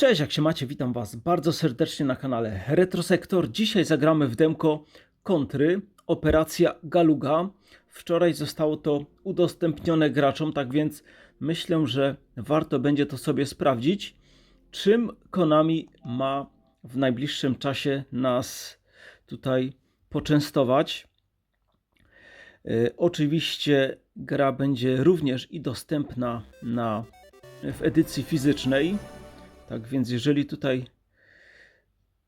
Cześć, jak się macie? Witam Was bardzo serdecznie na kanale Retrosektor. Dzisiaj zagramy w demko kontry Operacja Galuga. Wczoraj zostało to udostępnione graczom, tak więc myślę, że warto będzie to sobie sprawdzić, czym Konami ma w najbliższym czasie nas tutaj poczęstować. E, Oczywiście gra będzie również i dostępna na, w edycji fizycznej. Tak więc jeżeli tutaj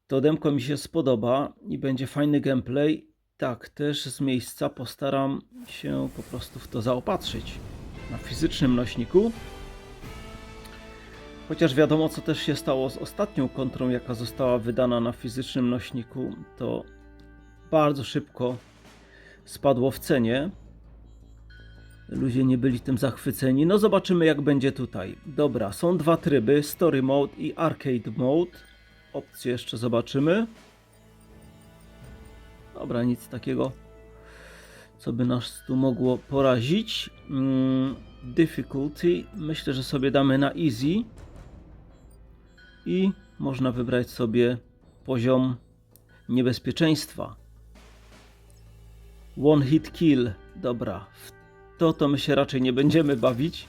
to demko mi się spodoba i będzie fajny gameplay, tak też z miejsca postaram się po prostu w to zaopatrzyć na fizycznym nośniku. Chociaż wiadomo co też się stało z ostatnią kontrą, jaka została wydana na fizycznym nośniku, to bardzo szybko spadło w cenie. Ludzie nie byli tym zachwyceni. No zobaczymy jak będzie tutaj. Dobra, są dwa tryby, Story Mode i Arcade Mode. Opcje jeszcze zobaczymy. Dobra, nic takiego, co by nas tu mogło porazić. Mm, difficulty, myślę, że sobie damy na Easy. I można wybrać sobie poziom niebezpieczeństwa. One hit kill. Dobra, w to to my się raczej nie będziemy bawić.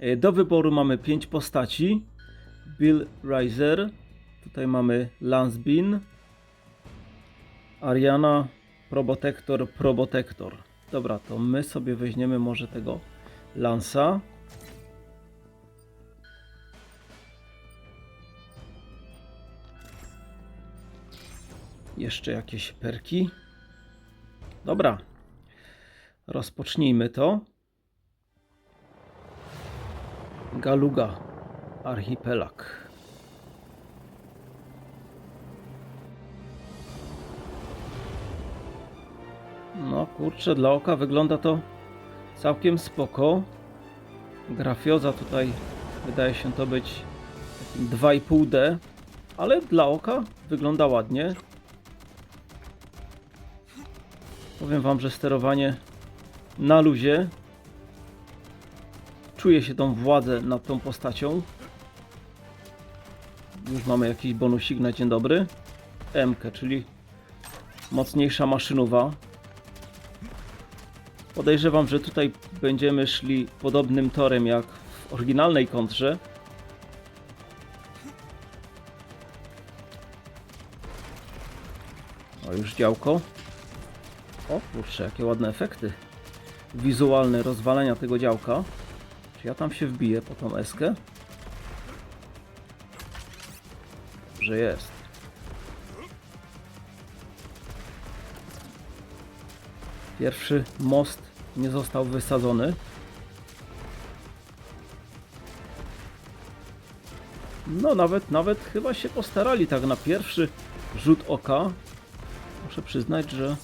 E, Do wyboru mamy 5 postaci. Bill Riser, tutaj mamy Lance Bean, Ariana, Probotector, Probotector. Dobra, to my sobie weźmiemy może tego Lansa. Jeszcze jakieś perki. Dobra, Rozpocznijmy to. Galuga, archipelag. No kurczę, dla oka wygląda to całkiem spoko. Grafioza tutaj wydaje się to być takim 2,5D, ale dla oka wygląda ładnie. Powiem wam, że sterowanie na luzie. Czuję się tą władzę nad tą postacią. Już mamy jakiś bonusik na dzień dobry. MK, czyli mocniejsza maszynowa. Podejrzewam, że tutaj będziemy szli podobnym torem jak w oryginalnej kontrze. O, już działko. O kurczę, jakie ładne efekty wizualne rozwalenia tego działka. Czy ja tam się wbiję po tą eskę? Że jest. Pierwszy most nie został wysadzony. No nawet, nawet chyba się postarali tak na pierwszy rzut oka. Muszę przyznać, że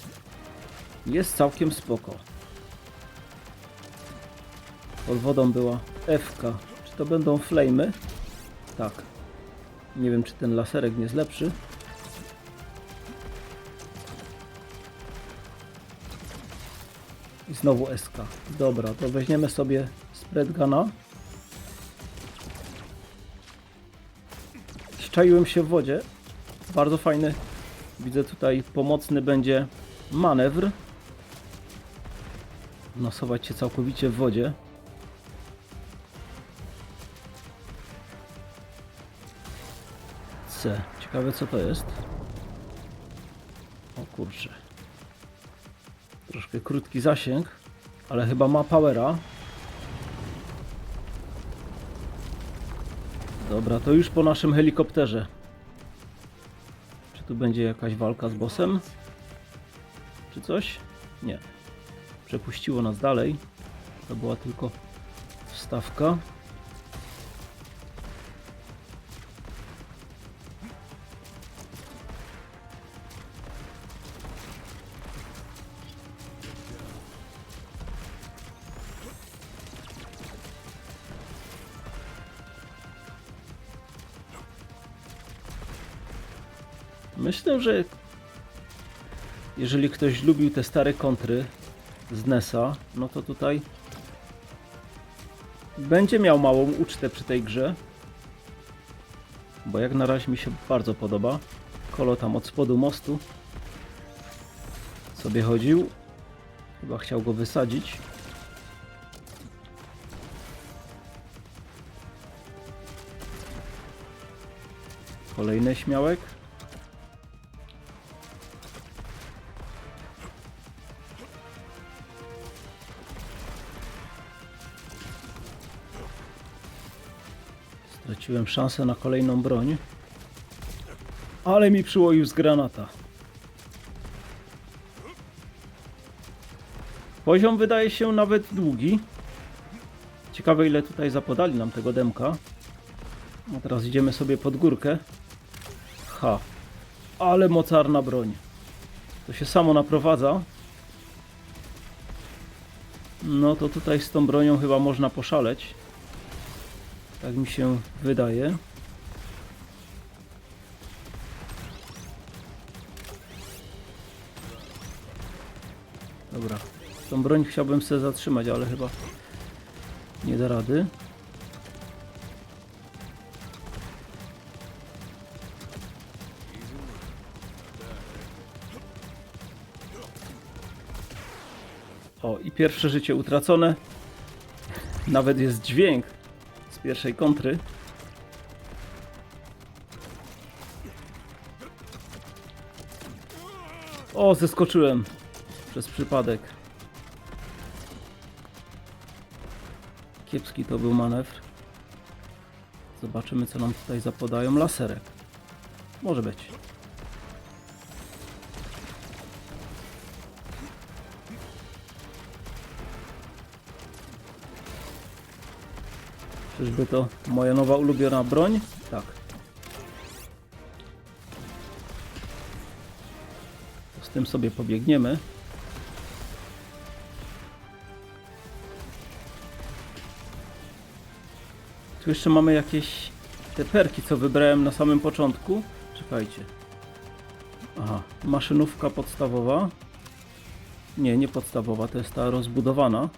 jest całkiem spoko. Pod wodą była FK. Czy to będą flamey? Tak. Nie wiem, czy ten laserek nie jest lepszy. I znowu SK. Dobra, to weźmiemy sobie spread guna. Szczaiłem się w wodzie. Bardzo fajny. Widzę tutaj pomocny będzie manewr. Nosować się całkowicie w wodzie. Ciekawe co to jest. O kurczę. Troszkę krótki zasięg, ale chyba ma powera. Dobra, to już po naszym helikopterze. Czy tu będzie jakaś walka z bossem? Czy coś? Nie. Przepuściło nas dalej. To była tylko wstawka. Myślę, że jeżeli ktoś lubił te stare kontry z NESa, no to tutaj będzie miał małą ucztę przy tej grze. bo jak na razie mi się bardzo podoba. Kolo tam od spodu mostu sobie chodził. Chyba chciał go wysadzić. Kolejny śmiałek. Straciłem szansę na kolejną broń. Ale mi przyłoił z granata. Poziom wydaje się nawet długi. Ciekawe ile tutaj zapodali nam tego demka. No teraz idziemy sobie pod górkę. Ha. Ale mocarna broń. To się samo naprowadza. No to tutaj z tą bronią chyba można poszaleć. Tak mi się wydaje. Dobra. Tą broń chciałbym sobie zatrzymać, ale chyba nie da rady. O, i pierwsze życie utracone. Nawet jest dźwięk pierwszej kontry. O, zeskoczyłem przez przypadek. Kiepski to był manewr. Zobaczymy, co nam tutaj zapodają. Laserek. Może być. Czyżby to moja nowa ulubiona broń? Tak. Z tym sobie pobiegniemy. Tu jeszcze mamy jakieś te perki, co wybrałem na samym początku. Czekajcie. Aha, maszynówka podstawowa. Nie, nie podstawowa, to jest ta rozbudowana.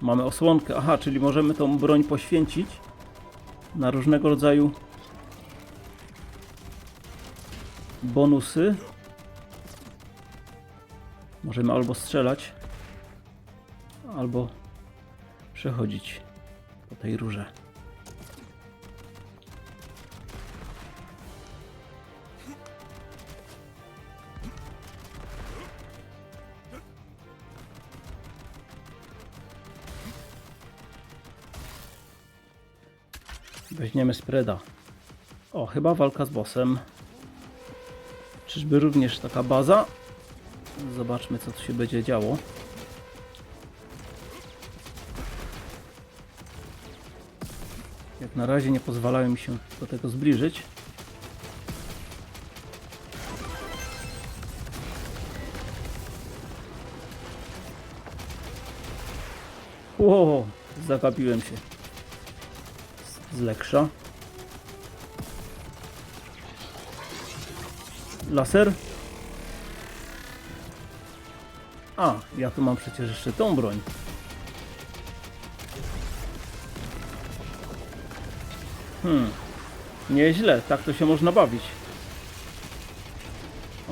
Mamy osłonkę. Aha, czyli możemy tą broń poświęcić na różnego rodzaju bonusy. Możemy albo strzelać, albo przechodzić po tej rurze. Weźmiemy spreda. O, chyba walka z bossem. Czyżby również taka baza? Zobaczmy, co tu się będzie działo. Jak na razie nie pozwalają mi się do tego zbliżyć. Ło, zagapiłem się. Z leksza. Laser. A, ja tu mam przecież jeszcze tą broń. Hmm. Nieźle, tak to się można bawić.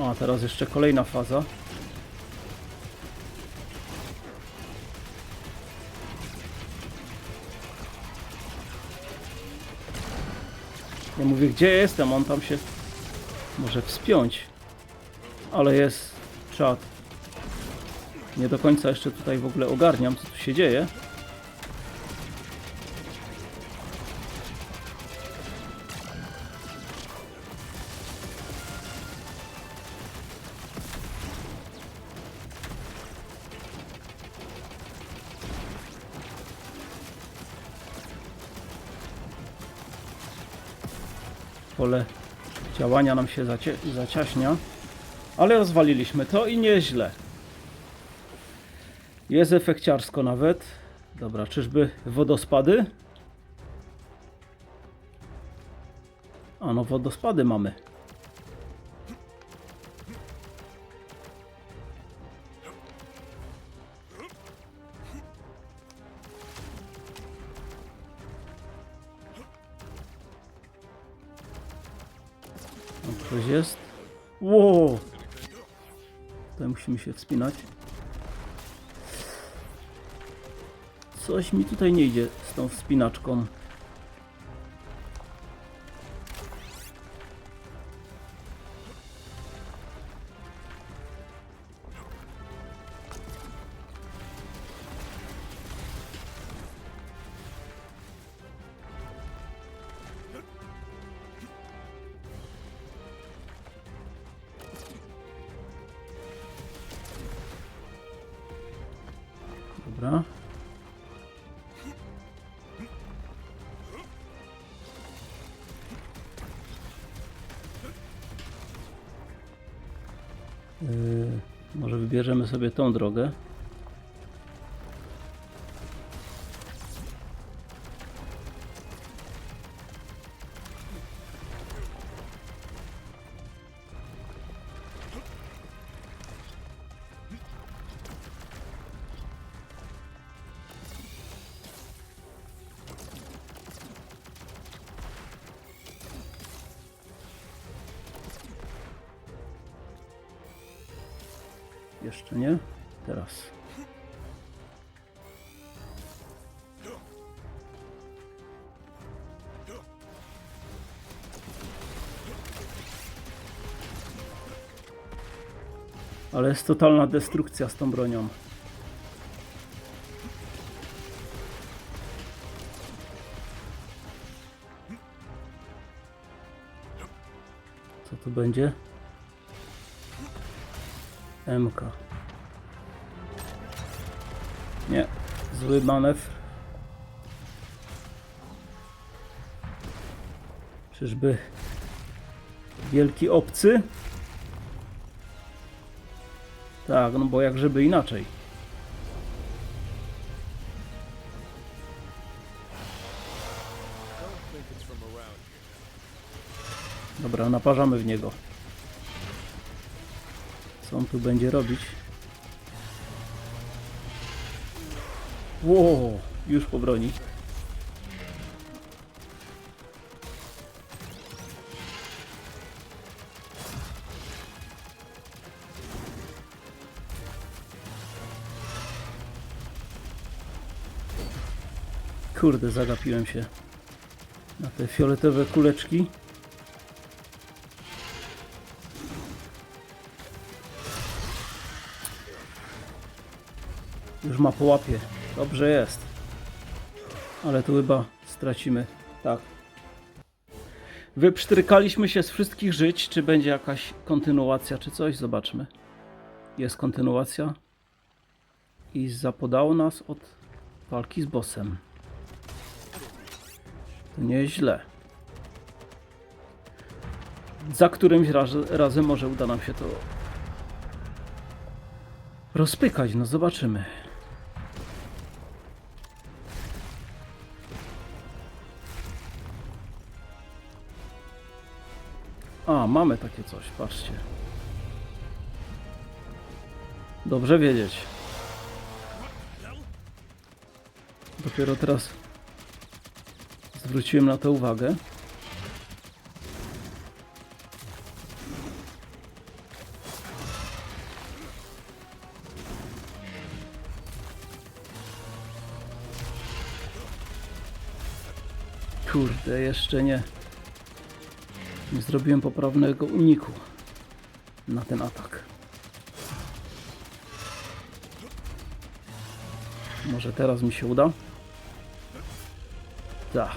A, teraz jeszcze kolejna faza. Ja mówię, gdzie jestem? On tam się może wspiąć. Ale jest czat. Nie do końca jeszcze tutaj w ogóle ogarniam, co tu się dzieje. Pole działania nam się zacie zaciaśnia. Ale rozwaliliśmy to i nieźle. Jest efekciarsko nawet. Dobra, czyżby wodospady? A no, wodospady mamy. Coś jest? Wow! Tutaj musimy się wspinać. Coś mi tutaj nie idzie z tą wspinaczką. Wybierzemy sobie tą drogę. Jeszcze nie. Teraz. Ale jest totalna destrukcja z tą bronią. Co tu będzie? MK. Nie, zły manewr. Czyżby wielki obcy? Tak, no bo jak żeby inaczej. Dobra, naparzamy w niego. On tu będzie robić? Wow, już po broni. Kurde, zagapiłem się na te fioletowe kuleczki. Ma po łapie. Dobrze jest. Ale tu chyba stracimy. Tak. Wypsztrykaliśmy się z wszystkich żyć. Czy będzie jakaś kontynuacja, czy coś? Zobaczmy. Jest kontynuacja. I zapodało nas od walki z bossem. To nie jest źle. Za którymś raz, razem może uda nam się to rozpykać. No zobaczymy. A, mamy takie coś, patrzcie. Dobrze wiedzieć. Dopiero teraz zwróciłem na to uwagę. Kurde, jeszcze nie. Nie zrobiłem poprawnego uniku na ten atak. Może teraz mi się uda? Tak.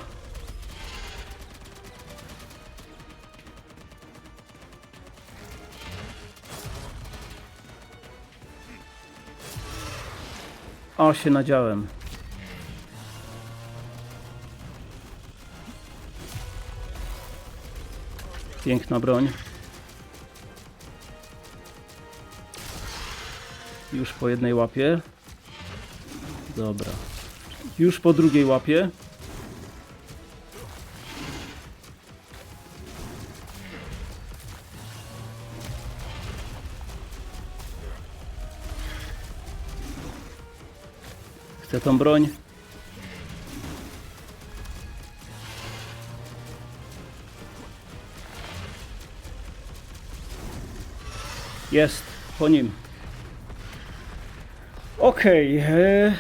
A się nadziałem. Piękna broń. Już po jednej łapie. Dobra. Już po drugiej łapie. Chcę tą broń. Jest po nim. Okej. e,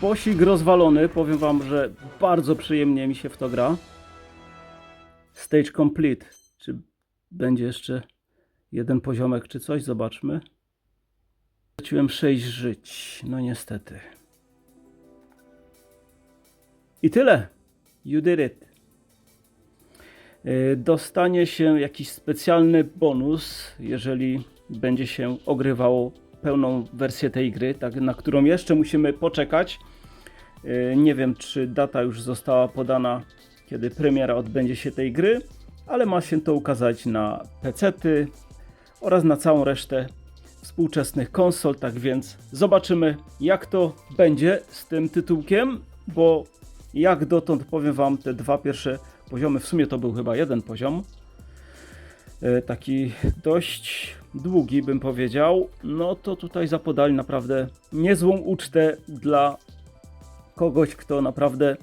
Bosik rozwalony. Powiem wam, że bardzo przyjemnie mi się w to gra. Stage complete. Czy będzie jeszcze jeden poziomek czy coś? Zobaczmy. Straciłem 6 żyć. No niestety. I tyle. You did it. Y, Dostanie się jakiś specjalny bonus, jeżeli będzie się ogrywało pełną wersję tej gry, tak, na którą jeszcze musimy poczekać. Y, Nie wiem, czy data już została podana, kiedy premiera odbędzie się tej gry, ale ma się to ukazać na PC-ty oraz na całą resztę współczesnych konsol, tak więc zobaczymy jak to będzie z tym tytułkiem, bo jak dotąd powiem wam te dwa pierwsze poziomy, w sumie to był chyba jeden poziom, e, taki dość długi bym powiedział, no to tutaj zapodali naprawdę niezłą ucztę dla kogoś, kto naprawdę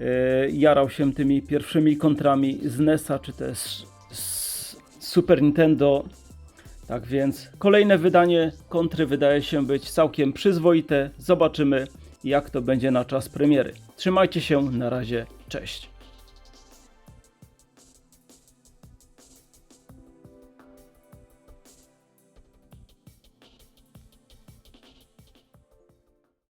e, jarał się tymi pierwszymi kontrami z NES-a czy też z Super Nintendo. Tak więc kolejne wydanie kontry wydaje się być całkiem przyzwoite. Zobaczymy jak to będzie na czas premiery. Trzymajcie się, na razie, cześć.